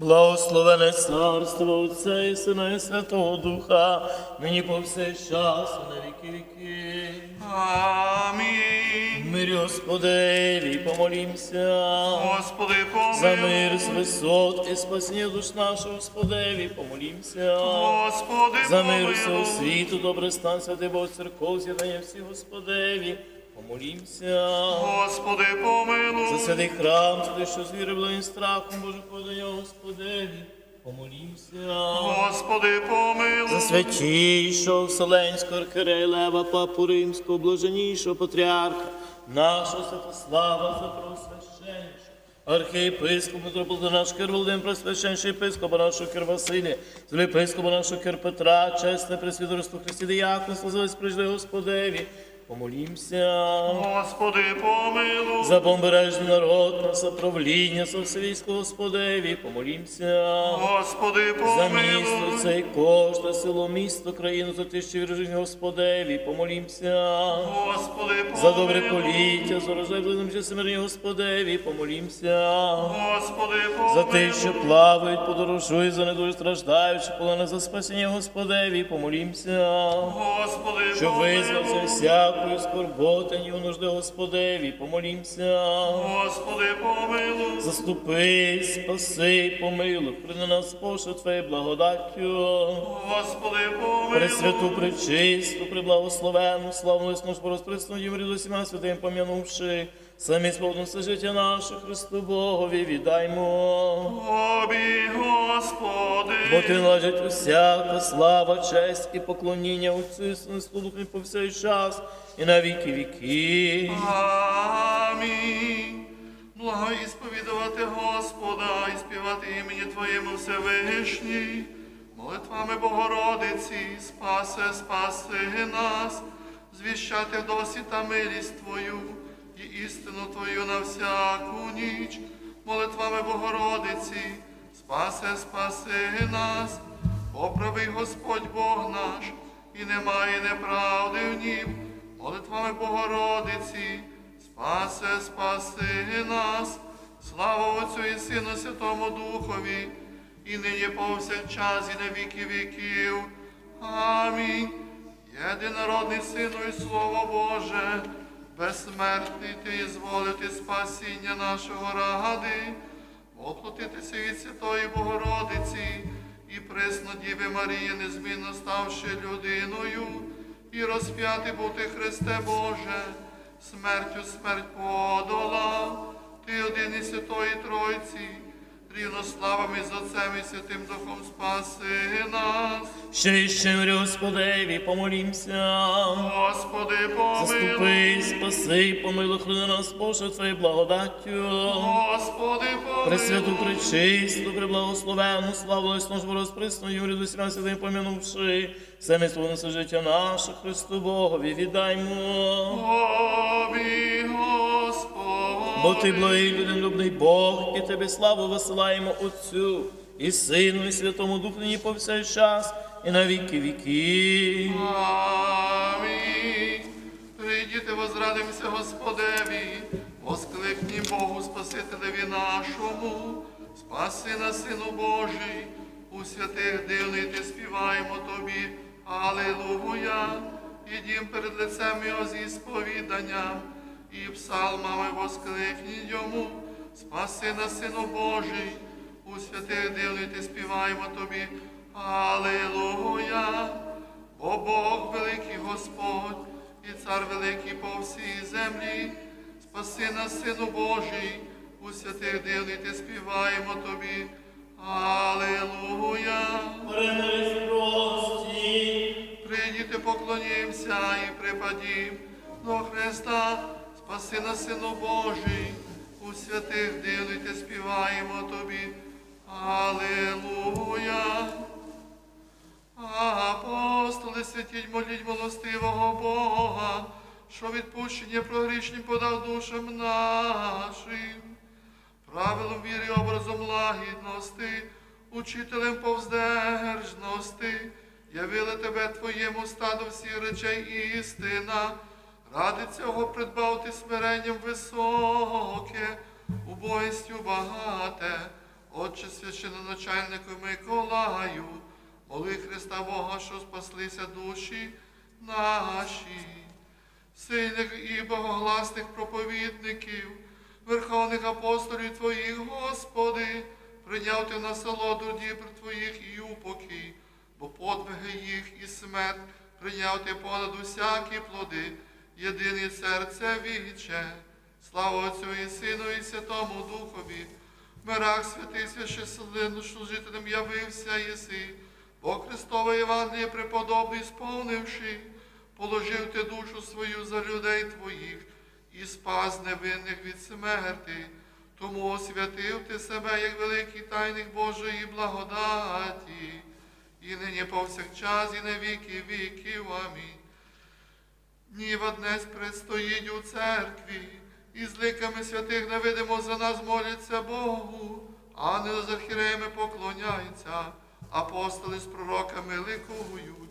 Благословене царство Отця і Сина і Святого Духа, нині повсякчас і на віки віки. Амінь. Мирі Господеві, помолімся. Господи, помилуй. За мир з висот і спасіння душ нашого Господеві, помолімся. Господи, За мир помилуй. всього світу, добре стан, святий Бог церков, з'єднання всіх Господеві, помолімся. Господи, помилуй. За святий храм, туди, що з віри благим страхом, Боже, подання Господеві, помолімся. Господи, помилуй. За святішого Вселенського Лева, Папу Римського, блаженнішого патріарха, нашого Святослава, за просвященнішого, архієпископа, митрополита наш Кир Володимир, просвященший епископа нашого Кир Василія, з епископа нашого Кир Петра, чесне пресвідорство Христі Діяконство, за весь Господеві, помолімся. Господи, помилуй. За помбережний народ, на соправління, за Господеві, помолімся. Господи, За місто помилуй. цей кошт, село, місто, країну, за тисячі віржень Господеві, помолімся. Господи, помилуй. За добре поліття, за рожевленим часимирні Господеві, помолімся. Господи, За помилуй. тих, що плавають, подорожують, за недуже страждаючи, полоне за спасіння Господеві, помолімся. Господи, Що визвався помилуй. Всякої скорботи, і у нужди Господеві, помолімся. Господи, помилуй. Заступи, спаси, помилуй, прини нас пошу Твоєю благодаттю. Господи, помилуй. Пресвяту, пречисту, приблагословену, славну службу розпресну Єврію усіма святим пом'янувши, самі сповну все життя наше Христу Богові віддаймо. Тобі, Господи. Бо ти належить усяка слава, честь і поклоніння Отцю і Сину, Духу по всей час і на віки віки. Амінь. Благо і сповідувати Господа і співати імені Твоєму Всевишній, молитвами Богородиці, спасе, спаси нас, звіщати досі та милість Твою і істину Твою на всяку ніч, молитвами Богородиці, спасе, спаси нас, поправий Господь Бог наш, і немає неправди в нім, молитвами Богородиці, спасе, спаси нас, слава Отцю і Сину Святому Духові, і нині повсякчас, і на віки віків. Амінь. Єдинородний Сину і Слово Боже, безсмертний ти і зволити спасіння нашого ради, воплотитися від Святої Богородиці і присно Діви Марії, незмінно ставши людиною, і розп'яти бути Христе Боже, смертю смерть подолав, ти один і Святої Тройці, рівнославами з Отцем і Святим Духом спаси нас. Ще і ще мирі Господеві, помолімся. Господи, помилуй. Заступи, спаси, помилуй, храни нас, Боже, Твоєю благодаттю. Господи, Пресвяту, помилуй. пречисту, преблагословену, славу службу розприсну, Юрію до сіна святим помянувши, все мисло несе життя наше, Христу Богові віддаймо. Господи. Бо ти благий людинолюбний Бог, і тебе славу висилаємо Отцю, і Сину, і Святому Духу нині повсякчас, і на віки віки. Амінь. Прийдіте, возрадимося Господеві, воскликні Богу Спасителеві нашому, спаси нас, Сину Божий, у святих дивний ти співаємо тобі. Алілуя. Ідім перед лицем Його зі сповіданням, і псалмами воскликні йому, спаси нас, Сину Божий, у святих дивний ти співаємо тобі. Алілуя. Бо Бог великий Господь і цар великий по всій землі, спаси нас, Сину Божий, у святих дивний ти співаємо тобі. Прості. Прийдіте, поклонімся і припадім до Христа, спаси нас, Сину Божий, у святих дивний співаємо тобі. Алілуя. Апостоли, святіть, моліть милостивого Бога, що відпущення прогрішні подав душам нашим, правилом віри, образом лагідності, учителем повздержності, явили тебе твоєму стаду всі речей істина, ради цього придбав ти смиренням високе, убогістю багате, Отче священоначальнику Миколаю, моли Христа Бога, що спаслися душі наші, сильних і богогласних проповідників, верховних апостолів Твоїх, Господи, прийняв ти насолоду дібр Твоїх і упокій, бо подвиги їх і смерть прийняв ти понад усякі плоди, єдине серце віче. Слава Отцю і Сину, і Святому Духові, в мирах святий свящеслину служителем явився єси, Бог Христове Євангеліє преподобний, сповнивши, положив ти душу свою за людей твоїх і спас невинних від смерти. Тому освятив ти себе, як великий тайник Божої благодаті, і нині повсякчас, і на віки віків. Амінь. Ніва днес предстоїть у церкві, і з ликами святих невидимо за нас моляться Богу, ангели з архіреями поклоняються, апостоли з пророками ликують,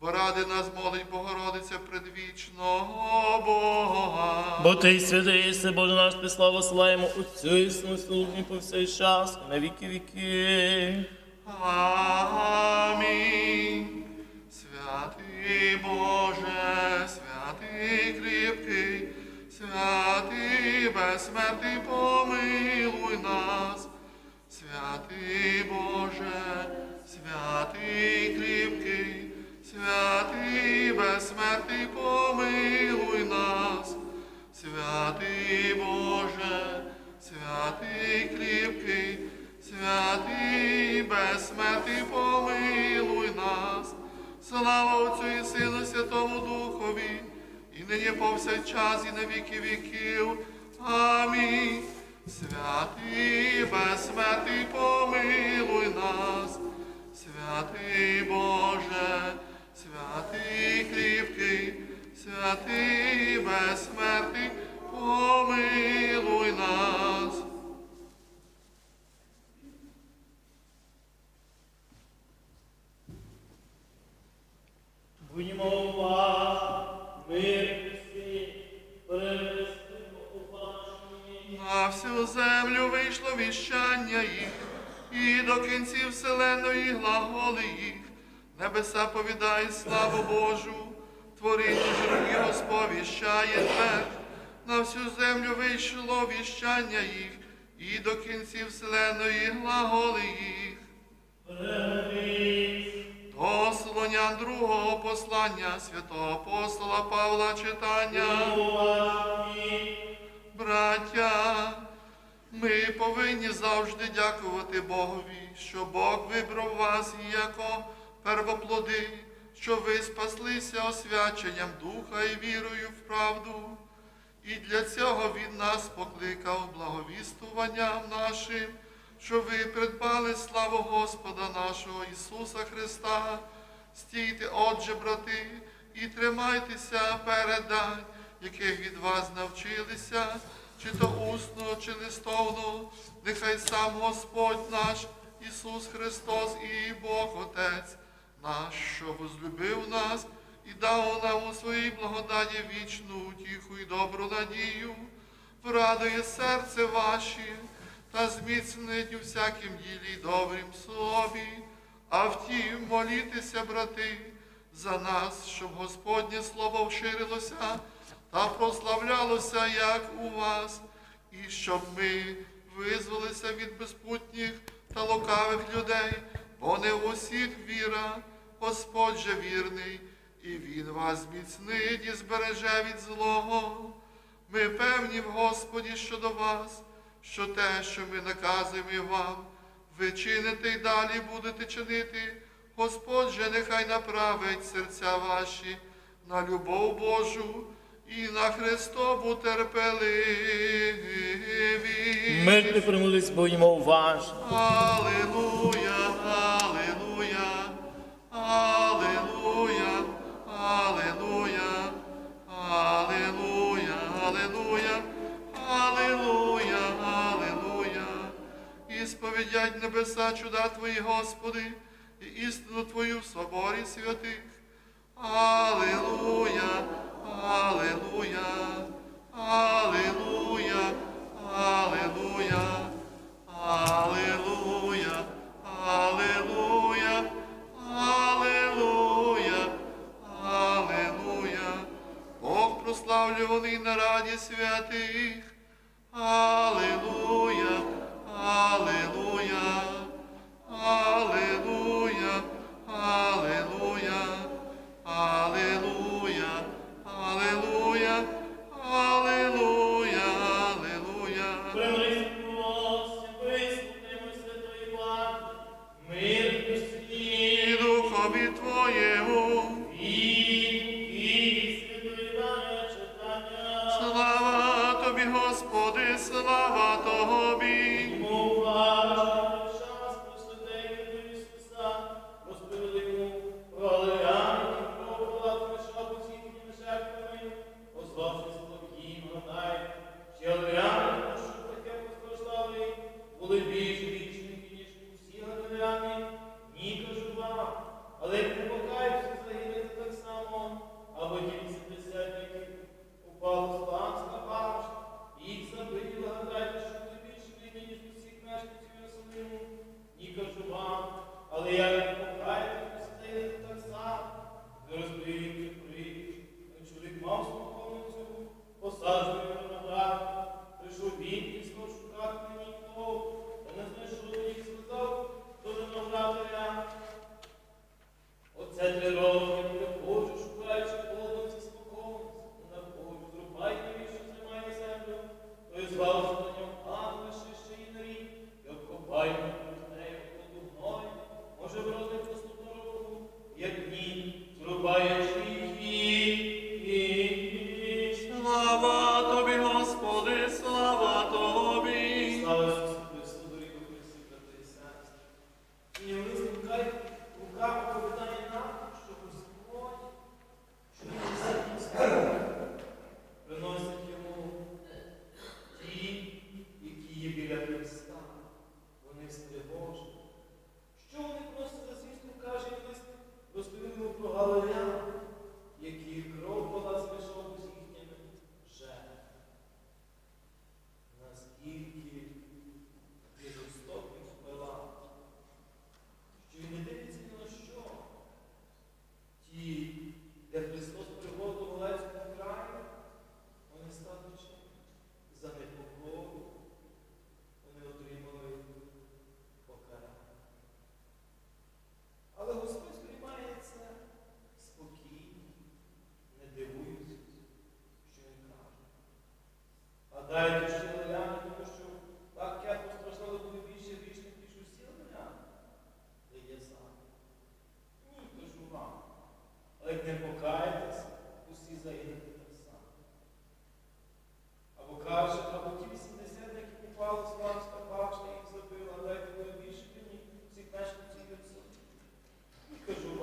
бо ради нас молить Богородиця предвічного Бога. Бо ти святий, єси, Боже наш, ти славу славимо Отцю і Сину, і Служні по всей час, і на віки віки. Амінь. Святий Боже, святий кріпкий, святий безсмертний, помилуй нас. Повсякчас, і на віки віків. Амінь. Святий безсмертний, помилуй нас. Святий Боже, святий кріпкий, святий безсмертний, помилуй нас. Небеса славу Божу, творіння життя Господь тверд. На всю землю вийшло віщання їх, і до кінців вселеної глаголи їх. До Солонян другого послання святого апостола Павла читання. Браття, ми повинні завжди дякувати Богові, що Бог вибрав вас яко первоплоди, що ви спаслися освяченням духа і вірою в правду. І для цього Він нас покликав благовістуванням нашим, що ви придбали славу Господа нашого Ісуса Христа. Стійте, отже, брати, і тримайтеся передань, яких від вас навчилися, чи то усно, чи листовно, нехай сам Господь наш, Ісус Христос і Бог Отець наш, що возлюбив нас і дав нам у своїй благодаті вічну утіху і добру надію, врадує серце ваші та зміцнить у всякім ділі добрім слові. А втім, молітеся, брати, за нас, щоб Господнє Слово вширилося та прославлялося, як у вас, і щоб ми визволилися від безпутніх та лукавих людей, бо не в усіх віра, Господь же вірний, і Він вас зміцнить і збереже від злого. Ми певні в Господі щодо вас, що те, що ми наказуємо вам, ви чините й далі будете чинити. Господь же нехай направить серця ваші на любов Божу і на Христову терпеливість. Ти примолись, будьмо уважні. Аллилуйя, небеса чуда Твої, Господи, і істину Твою в соборі святих. Аллилуйя, аллилуйя, аллилуйя.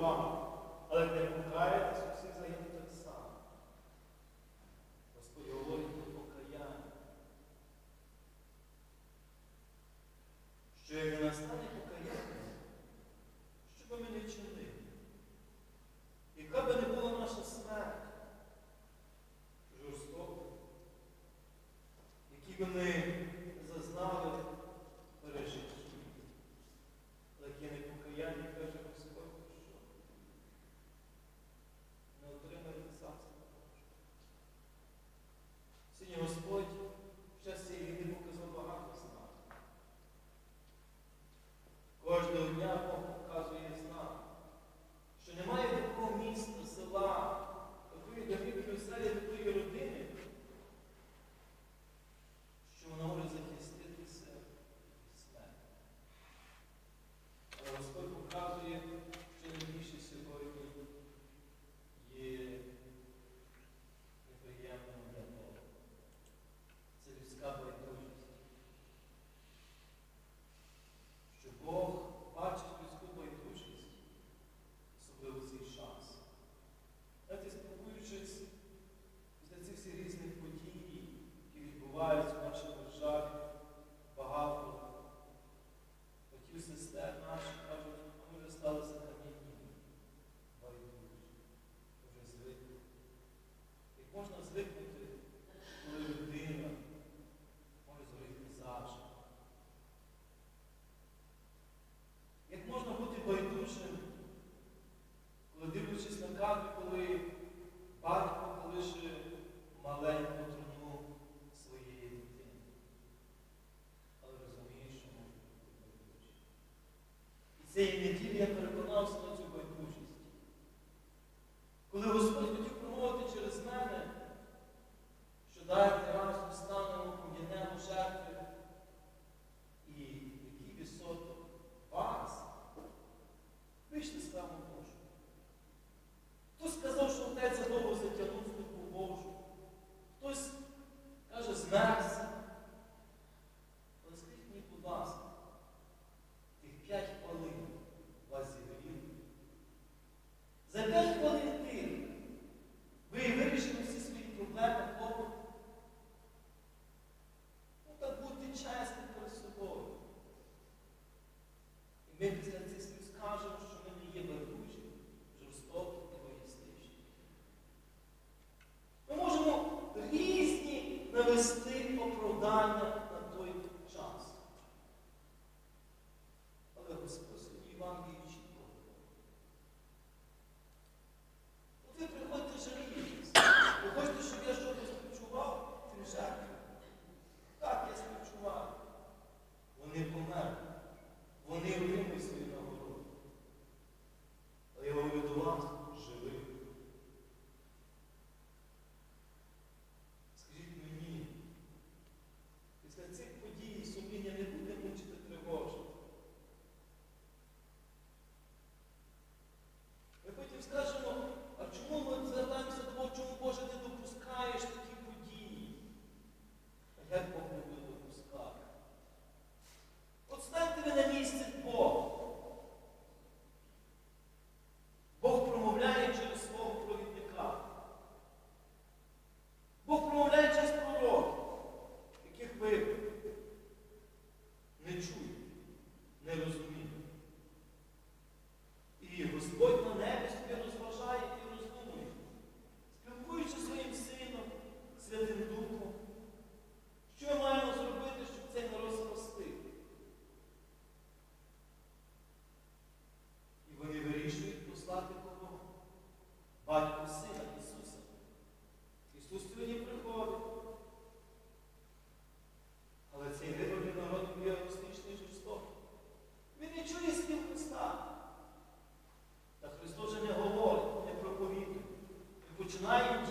Ні,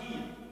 dia.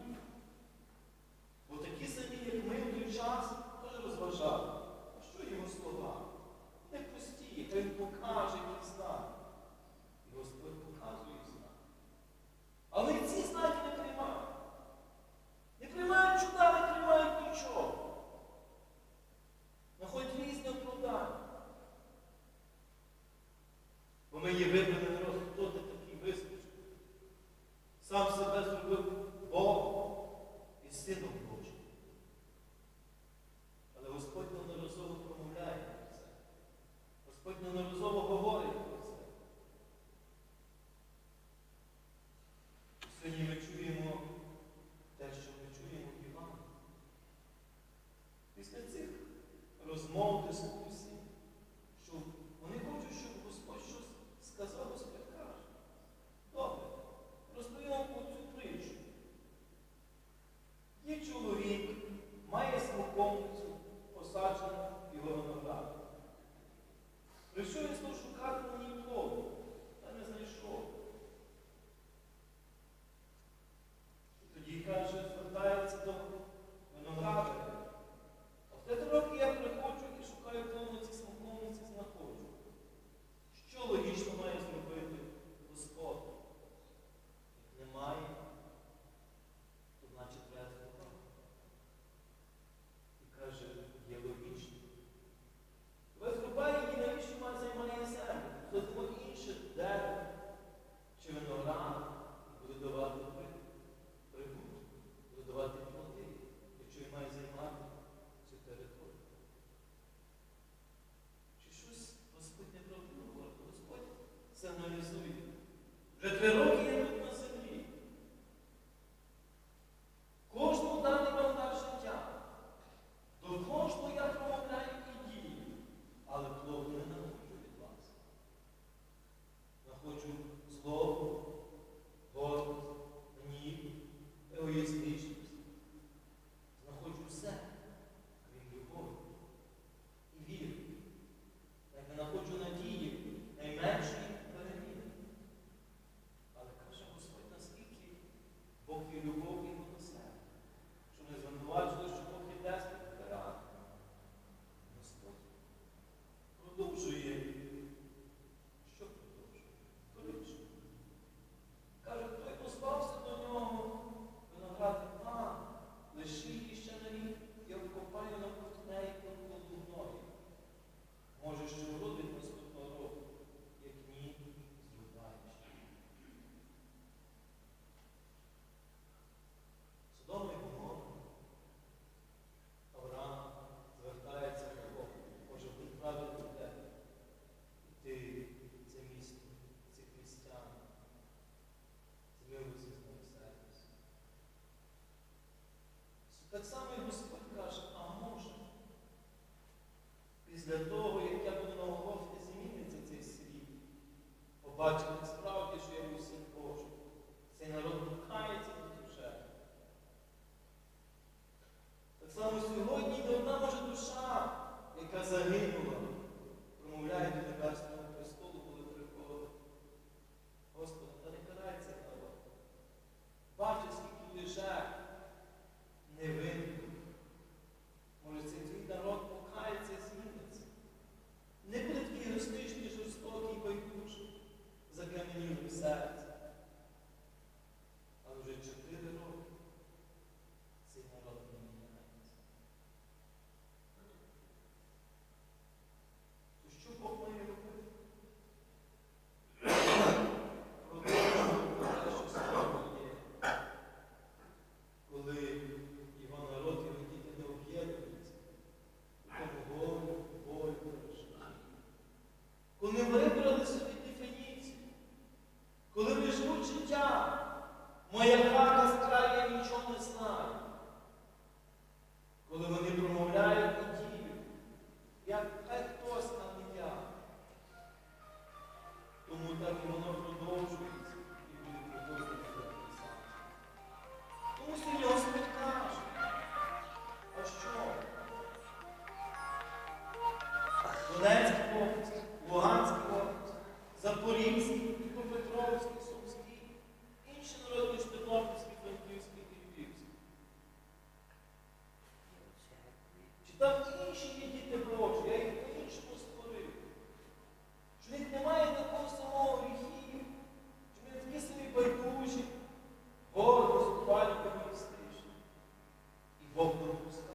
no, no.